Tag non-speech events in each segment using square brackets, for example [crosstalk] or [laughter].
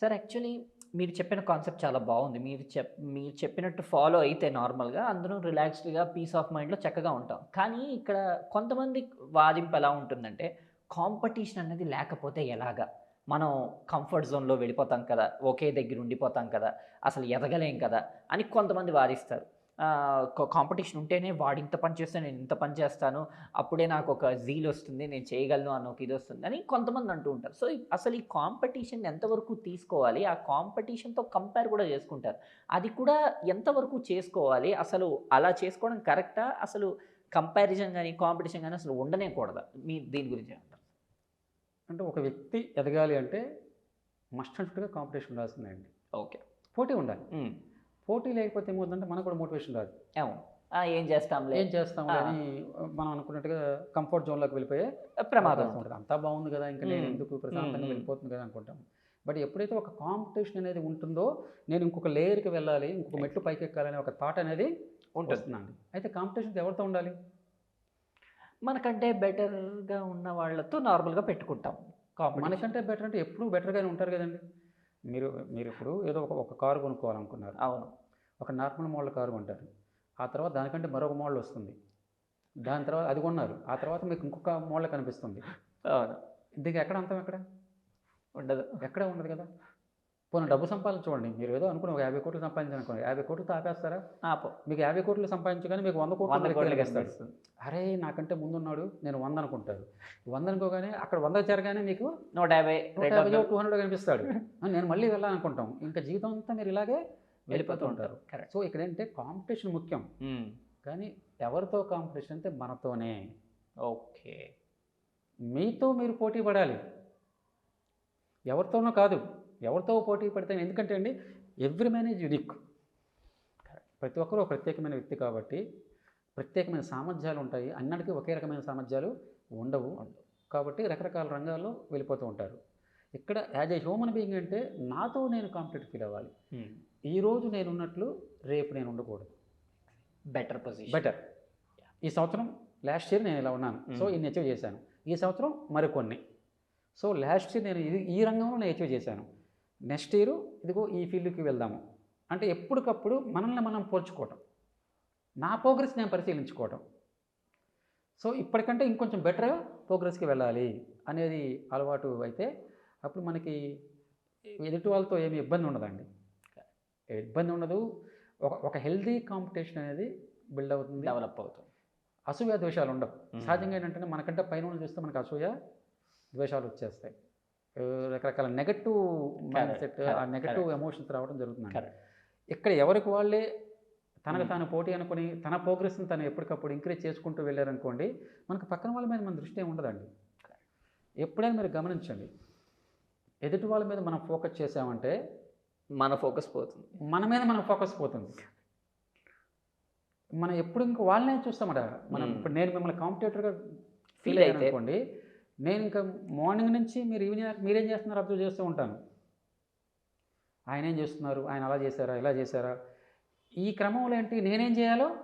Sir actually మీరు చెప్పిన concept చాలా బాగుంది. మీరు చెప్ మీరు చెప్పినట్టు ఫాలో అయితే నార్మల్గా అందరూ రిలాక్స్డ్గా పీస్ ఆఫ్ మైండ్లో చక్కగా ఉంటాం. కానీ ఇక్కడ కొంతమంది వాదింపు ఎలా ఉంటుందంటే కాంపిటీషన్ అనేది లేకపోతే ఎలాగా? మనం కంఫర్ట్ జోన్లో వెళ్ళిపోతాం కదా ఒకే దగ్గర ఉండిపోతాం కదా అసలు ఎదగలేం కదా అని కొంతమంది వాదిస్తారు. కాంపిటీషన్ ఉంటేనే వాడు ఇంత పని చేస్తే నేను ఇంత పని చేస్తాను అప్పుడే నాకు ఒక జీల్ వస్తుంది నేను చేయగలను అన్న ఒక ఇది వస్తుంది అని కొంతమంది అంటూ ఉంటారు. సో అసలు ఈ కాంపిటీషన్ ఎంతవరకు తీసుకోవాలి? ఆ కాంపిటీషన్తో కంపేర్ కూడా చేసుకుంటారు. అది కూడా ఎంతవరకు చేసుకోవాలి? అసలు అలా చేసుకోవడం కరెక్టా అసలు కంపారిజన్ కానీ కాంపిటీషన్ కానీ అసలు ఉండనే కూడదా మీ దీని గురించి ఏమంటారు? అంటే ఒక వ్యక్తి ఎదగాలి అంటే మస్ట్ అంటుగా కాంపిటీషన్ ఉండాల్సిందండి ఓకే. పోటీ ఉండాలి. పోటీ లేకపోతే ఏమవుతుందంటే మనకు కూడా మోటివేషన్ రాదు. అవును. ఏం చేస్తాంలే? ఏం చేస్తాం. అని మనం అనుకున్నట్టుగా కంఫర్ట్ జోన్లోకి వెళ్ళిపోయే ప్రమాదం ఉంటుంది. అంతా బాగుంది కదా ఇంకా నేను. ఎందుకు ప్రశాంతంగా. వెళ్ళిపోతుంది కదా అనుకుంటాం. బట్ ఎప్పుడైతే ఒక కాంపిటీషన్ అనేది ఉంటుందో నేను ఇంకొక లేయర్కి వెళ్ళాలి ఇంకొక మెట్లు పైకి ఎక్కాలనే ఒక థాట్ అనేది ఉంటుంది. అయితే కాంపిటీషన్ ఎవరితో ఉండాలి? మనకంటే బెటర్గా ఉన్న వాళ్ళతో నార్మల్గా పెట్టుకుంటాం. మనకంటే బెటర్ అంటే ఎప్పుడూ బెటర్గానే ఉంటారు కదండి. మీరు మీరు ఇప్పుడు ఏదో ఒక ఒక కారు కొనుక్కోవాలనుకున్నారు. అవును. ఒక నార్మల్ మోడల్ కారు కొంటారు. ఆ తర్వాత దానికంటే మరొక మోడల్ వస్తుంది. దాని తర్వాత అది కొన్నారు. ఆ తర్వాత మీకు ఇంకొక మోడల్ కనిపిస్తుంది. దీనికి ఎక్కడ అంతం ఎక్కడ? ఉండదు. ఎక్కడ ఉండదు కదా? పోనీ డబ్బు సంపాదన చూడండి. మీరు ఏదో అనుకుని ఒక యాభై కోట్లు సంపాదించాలనుకోండి యాభై కోట్లు ఆపేస్తారా ఆపో మీకు యాభై కోట్లు సంపాదించగానే మీకు వంద కోట్లు కోట్లు అరే నాకంటే ముందున్నాడు నేను వంద అనుకుంటారు. వంద అనుకోగానే అక్కడ వంద చేరగానే మీకు నూట యాభై టూ హండ్రెడ్ కనిపిస్తాడు. [laughs] నేను మళ్ళీ వెళ్ళాలనుకుంటాం. ఇంకా జీవితం అంతా మీరు ఇలాగే వెళ్ళిపోతూ ఉంటారు. కరెక్ట్ సో ఇక్కడ ఏంటంటే కాంపిటీషన్ ముఖ్యం. కానీ ఎవరితో కాంపిటీషన్ అంటే మనతోనే. ఓకే. మీతో మీరు పోటీ పడాలి. ఎవరితోనో కాదు. ఎవరితో పోటీ పడితే ఎందుకంటే అండి ఎవ్రీ మ్యాన్ ఈజ్ యునిక్ ప్రతి ఒక్కరూ ఒక ప్రత్యేకమైన వ్యక్తి కాబట్టి ప్రత్యేకమైన సామర్థ్యాలు ఉంటాయి. అన్నిటికీ ఒకే రకమైన సామర్థ్యాలు ఉండవు. కాబట్టి రకరకాల రంగాల్లో వెళ్ళిపోతూ ఉంటారు. ఇక్కడ యాజ్ ఏ హ్యూమన్ బీయింగ్ అంటే నాతో నేను కాంపిటేటివ్ ఫీల్ అవ్వాలి. ఈరోజు నేను ఉన్నట్లు రేపు నేను ఉండకూడదు. బెటర్ పొజిషన్ బెటర్ ఈ సంవత్సరం లాస్ట్ ఇయర్ నేను ఇలా ఉన్నాను. So Hmm. ఇన్ని అచీవ్ చేశాను. ఈ సంవత్సరం మరికొన్ని. సో లాస్ట్ ఇయర్ నేను ఇది ఈ రంగంలో నేను అచీవ్ చేశాను. నెక్స్ట్ ఇయర్ ఇదిగో ఈ ఫీల్డ్కి వెళ్దాము. అంటే ఎప్పటికప్పుడు మనల్ని మనం పోల్చుకోవటం. నా ప్రోగ్రెస్ నేను పరిశీలించుకోవటం. సో ఇప్పటికంటే ఇంకొంచెం బెటర్గా ప్రోగ్రెస్కి వెళ్ళాలి అనేది అలవాటు అయితే అప్పుడు మనకి ఎదుటి వాళ్ళతో ఏమి ఇబ్బంది ఉండదండి. ఇబ్బంది ఉండదు. ఒక ఒక హెల్దీ కాంపిటీషన్ అనేది బిల్డ్ అవుతుంది. డెవలప్ అవుతుంది. అసూయ ద్వేషాలు ఉండవు. సహజంగా ఏంటంటే మనకంటే పైన చూస్తే మనకు అసూయ ద్వేషాలు వచ్చేస్తాయి. రకరకాల నెగటివ్ మైండ్ సెట్ ఆ నెగటివ్ ఎమోషన్స్ రావడం జరుగుతుంది. ఇక్కడ ఎవరికి వాళ్ళే తనకు. తాను పోటీ అనుకుని తన ప్రోగ్రెస్ని తను ఎప్పటికప్పుడు ఎంకరేజ్ చేసుకుంటూ వెళ్ళారనుకోండి మనకు పక్కన వాళ్ళ మీద మన దృష్టి ఉండదండి. ఎప్పుడైనా మీరు గమనించండి. ఎదుటి వాళ్ళ మీద మనం ఫోకస్ చేసామంటే మన ఫోకస్ పోతుంది. మన మీద మన ఫోకస్ పోతుంది. మనం ఎప్పుడు ఇంకా వాళ్ళనే చూస్తామట మనం. ఇప్పుడు నేను మిమ్మల్ని కాంపిటేటర్గా ఫీల్ అయితే. అనుకోండి నేను ఇంకా మార్నింగ్ నుంచి మీరు ఈవినింగ్ మీరేం చేస్తున్నారు అబ్జర్వ్ చేస్తూ ఉంటాను. ఆయన ఏం చేస్తున్నారు? ఆయన అలా చేశారా? ఇలా చేశారా? ఈ క్రమంలో ఏంటి? నేనేం చేయాలో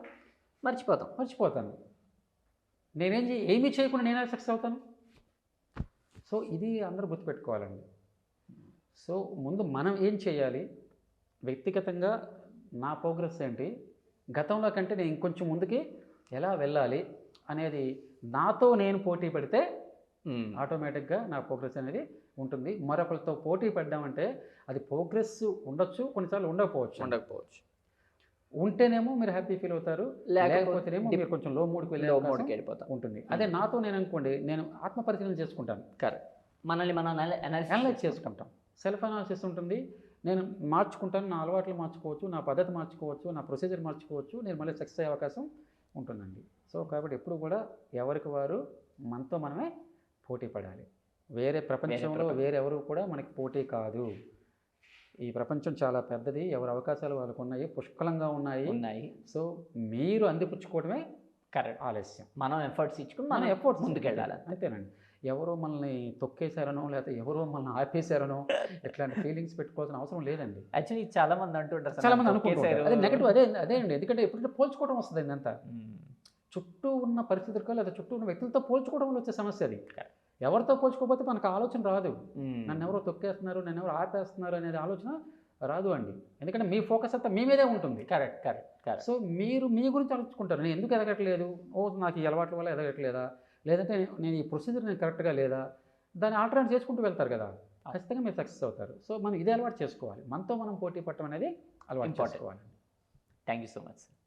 మర్చిపోతాం. మర్చిపోతాను. నేనేం చే ఏమీ చేయకుండా నేనే సక్సెస్ అవుతాను. సో ఇది అందరూ గుర్తుపెట్టుకోవాలండి. సో ముందు మనం ఏం చేయాలి? వ్యక్తిగతంగా నా ప్రోగ్రెస్ ఏంటి? గతంలో కంటే నేను ఇంకొంచెం ముందుకి ఎలా వెళ్ళాలి? అనేది నాతో నేను పోటీ పడితే ఆటోమేటిక్గా నా ప్రోగ్రెస్ అనేది ఉంటుంది. మరొకరితో పోటీ పడ్డామంటే అది ప్రోగ్రెస్ ఉండొచ్చు కొన్నిసార్లు ఉండకపోవచ్చు. ఉండకపోవచ్చు. ఉంటేనేమో మీరు హ్యాపీ ఫీల్ అవుతారు లేకపోతే లేకపోతేనేమో మీరు కొంచెం లో మూడ్కి వెళ్ళే లో మోడ్కి వెళ్ళిపోతాం. ఉంటుంది. అదే నాతో నేను అనుకోండి నేను ఆత్మ పరిశీలన చేసుకుంటాను. కరెక్ట్. మనల్ని మనం అనలైజ్ చేసుకుంటాం. సెల్ఫ్ అనాలిసిస్ ఉంటుంది. నేను మార్చుకుంటాను నా అలవాట్లు మార్చుకోవచ్చు నా పద్ధతి మార్చుకోవచ్చు నా ప్రొసీజర్ మార్చుకోవచ్చు నేను మళ్ళీ సక్సెస్ అయ్యే అవకాశం ఉంటుందండి. సో కాబట్టి ఎప్పుడు కూడా ఎవరికి వారు మనతో మనమే పోటీ పడాలి. వేరే ప్రపంచంలో ప్రపంచం. వేరెవరు కూడా మనకి పోటీ కాదు. ఈ ప్రపంచం చాలా పెద్దది. ఎవరి అవకాశాలు వాళ్ళకు ఉన్నాయి పుష్కలంగా ఉన్నాయి. ఉన్నాయి. సో మీరు అందిపుచ్చుకోవడమే కరెక్ట్. ఆలస్యం. మనం ఎఫర్ట్స్ ఇచ్చుకుని మన మనం ఎఫర్ట్స్ ముందుకెళ్ళాలి అంతేనండి. ఎవరో మనల్ని తొక్కేశారనో లేకపోతే ఎవరో మనల్ని ఆపేశారనో [laughs] ఇట్లాంటి ఫీలింగ్స్ పెట్టుకోవాల్సిన అవసరం లేదండి. యాక్చువల్లీ చాలా మంది అంటుంటారు చాలా మంది అనుకుంటారు అదే నెగటివ్ అదే అదే అండి. ఎందుకంటే ఎప్పుడంటే పోల్చుకోవడం వస్తుంది అంతా చుట్టూ ఉన్న పరిస్థితులతో లేదా చుట్టూ ఉన్న వ్యక్తులతో పోల్చుకోవడం వల్ల వచ్చే సమస్య అది. ఎవరితో పోల్చుకోకపోతే మనకు ఆలోచన రాదు. నన్ను ఎవరో తొక్కేస్తున్నారు నన్ను ఎవరో ఆపేస్తున్నారు అనేది ఆలోచన రాదు అండి. ఎందుకంటే మీ ఫోకస్ అంతా మీ మీదే ఉంటుంది. కరెక్ట్ కరెక్ట్ కరెక్ట్ సో మీరు మీ గురించి ఆలోచించుకుంటారు. నేను ఎందుకు ఎదగట్లేదు? ఓ నాకు ఈ అలవాట్ల వల్ల ఎదగట్లేదా? లేదంటే నేను ఈ ప్రొసీజర్ నేను కరెక్ట్గా లేదా? దాన్ని ఆల్టర్నేట్ చేసుకుంటూ వెళ్తారు కదా? ఖచ్చితంగా మీరు సక్సెస్ అవుతారు. సో మనం ఇదే అలవాటు చేసుకోవాలి. మనతో మనం పోటీ పట్టడం అనేది అలవాటు. చేసుకోవాలి థ్యాంక్ యూ సో మచ్